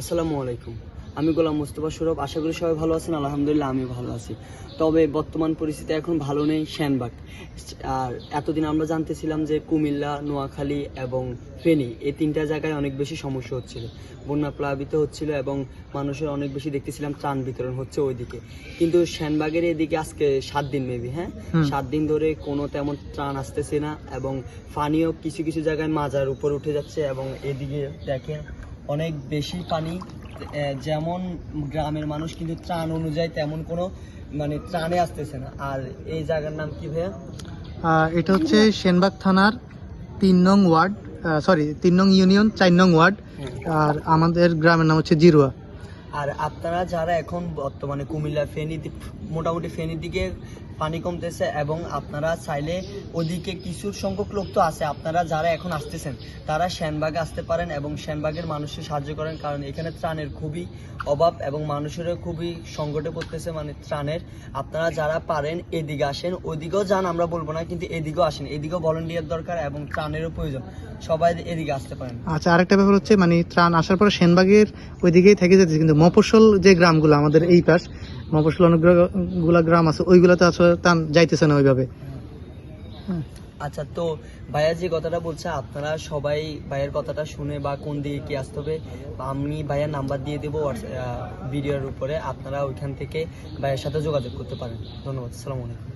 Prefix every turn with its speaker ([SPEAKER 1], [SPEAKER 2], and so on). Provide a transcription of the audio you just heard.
[SPEAKER 1] আসসালামু আলাইকুম। আমি গোলাম মুস্তফা সৌরভ আশা করি সবাই ভালো আছেন আলহামদুলিল্লাহ আমি ভালো আছি। তবে বর্তমান পরিস্থিতি এখন ভালো নেই শ্যানবাগ আর এতদিন আমরা জানতেছিলাম যে কুমিল্লা নোয়াখালী এবং ফেনী এই তিনটা জায়গায় অনেক বেশি সমস্যা হচ্ছিল। বন্যা প্লাবিত হচ্ছিল এবং মানুষের অনেক বেশি দেখতেছিলাম ত্রাণ বিতরণ হচ্ছে ওইদিকে। কিন্তু শ্যানবাগের এদিকে আজকে সাত দিন মেবি হ্যাঁ। সাত দিন ধরে কোনো তেমন ত্রাণ আসতেছে না এবং পানিও কিছু কিছু জায়গায় মাজার উপর উঠে যাচ্ছে এবং এদিকে দেখেন অনেক বেশি পানি যেমন গ্রামের মানুষ কিন্তু ত্রাণ অনুযায়ী তেমন কোনো মানে ত্রাণে আসতেছে না। আর এই জায়গার নাম কি ভাইয়া?
[SPEAKER 2] এটা হচ্ছে সেনবাগ থানার তিন নং ওয়ার্ড সরি তিন নং ইউনিয়ন চার নং ওয়ার্ড আর আমাদের গ্রামের নাম হচ্ছে জিরুয়া।
[SPEAKER 1] আর আপনারা যারা এখন বর্তমানে কুমিল্লা ফেনী মোটামুটি ফেনীর দিকে পানি কমতেছে এবং আপনারা চাইলে ওদিকে কিছু সংখ্যক লোক তো আছে, আপনারা যারা এখন আসতেছেন, তারা শ্যানবাগে আসতে পারেন এবং শ্যানবাগের মানুষের সাহায্য করেন, কারণ এখানে ত্রাণের খুবই অভাব এবং মানুষেরও খুবই সংকটে পড়তেছে মানে ত্রাণের। আপনারা যারা পারেন, এদিকে আসেন, ওদিকেও যান, আমরা বলব না, কিন্তু এদিকেও আসেন। এদিকেও ভলেন্টিয়ার দরকার এবং ত্রাণেরও প্রয়োজন। সবাই এদিকে আসতে পারেন।
[SPEAKER 2] আচ্ছা আরেকটা ব্যাপার হচ্ছে মানে ত্রাণ আসার পরে সেনবাগের ওইদিকেই থেকে যেতেছে, কিন্তু মফস্বল যে গ্রামগুলো, আমাদের এই পাশ মফস্বল অনেকগুলা গ্রাম আছে, ওইগুলাতে আসলে তান যাইতেছে না ওইভাবে।
[SPEAKER 1] আচ্ছা তো ভাইয়া যে কথাটা বলছে, আপনারা সবাই ভাইয়ের কথাটা শুনে বা কোন দিকে কি আসতে হবে, আমি ভাইয়ার নাম্বার দিয়ে দেবো ভিডিওর উপরে, আপনারা ওইখান থেকে ভাইয়ের সাথে যোগাযোগ করতে পারেন। ধন্যবাদ সালামালাইকুম